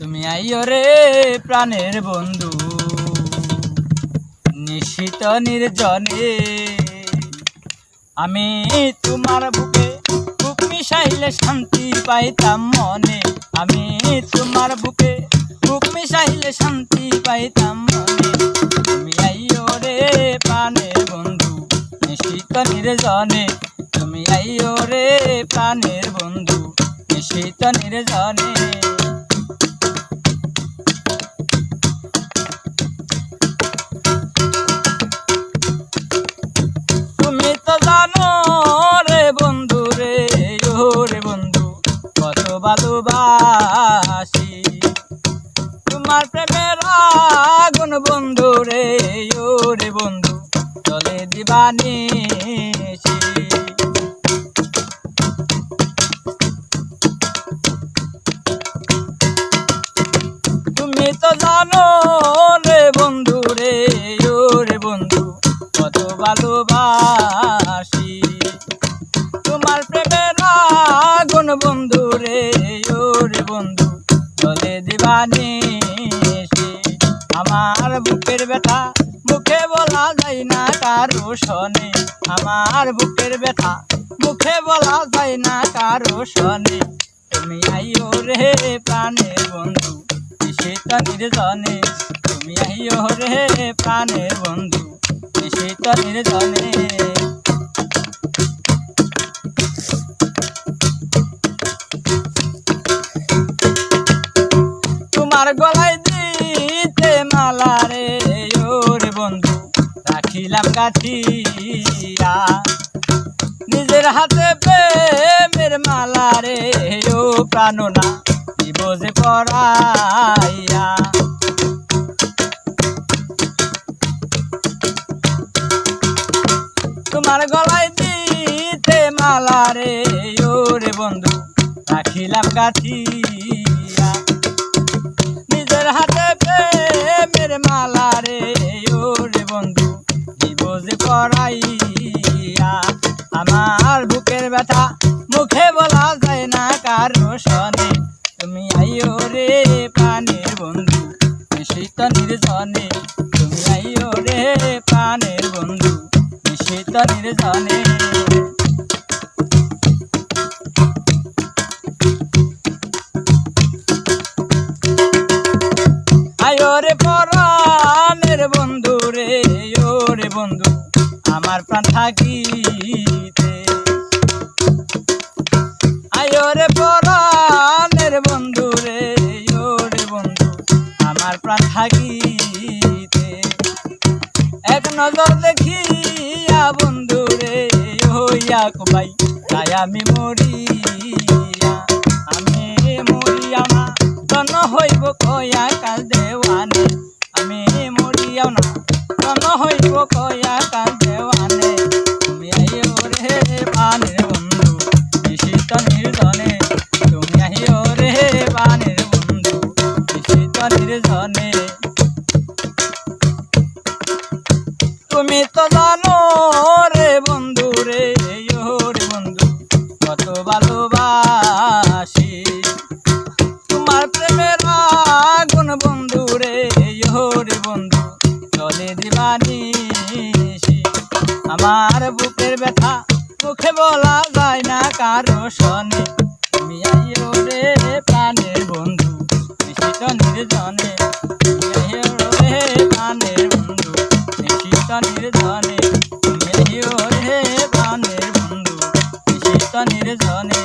তুমি আইও রে প্রাণের বন্ধু। নিশিত নির্জনে আমি তোমার বুকে বুক মিশাইলে শান্তি পাইতাম মনে। আমি তোমার বুকে বুক মিশাইলে শান্তি পাইতাম মনে। তুমি আইও রে প্রাণের বন্ধু, নিশিত নির্জনে। তুমি আইও রে প্রাণের বন্ধু, নিশিত নির্জনে। চলে তুমি তো জানো রে বন্ধু রে, ও রে বন্ধু, কত ভালোবাসি। তোমার প্রেমের আগুন বন্ধু রে, ও রে বন্ধু, চলে দিবানি আমার বুকের ব্যথা বলা যায় না কারও শনে। আমার বুকের ব্যথা, মুখে বলা যায় না কারও শনে। তুমি আইও রে প্রাণের বন্ধু শীত নির্জনে। তুমি আইও রে প্রাণের বন্ধু শীত নির্জনে। তোমার গলায় রাখিলাম গাছিয়া নিজের হাতে প্রেমের মালা রে ও প্রাণনা, দিব যে পড়াইয়া তোমার গলায় দিতে মালা রে ও রে বন্ধু, রাখিলাম গাছিয়া নিজের হাতে প্রেমের মালা রে দিব যে পড়াইয়া আমার বুকের ব্যথা মুখে বলা যায় না কারও শনে। তুমি আইও রে প্রাণের বন্ধু নিশিত নির্জনে। তুমি আইও রে প্রাণের বন্ধু নিশিত নির্জনে। আমার প্রাণ থাকিতে আয়ো রে পরাণের বন্ধু রে ও রে বন্ধু, আমার প্রাণ থাকিতে এক নজর দেখিয়া বন্ধু রে হইয়া কুবাই তাই আমি মরিয়া। আমার বুকের ব্যথা মুখে বলা যায় না কারও শনে তুমি রে প্রাণের বন্ধু নিশ্চিত নির্জনে। আইও রে প্রাণের বন্ধু নিশ্চিত নির্জনে। তুমি আইও রে প্রাণের বন্ধু নিশ্চিত নির্জনে।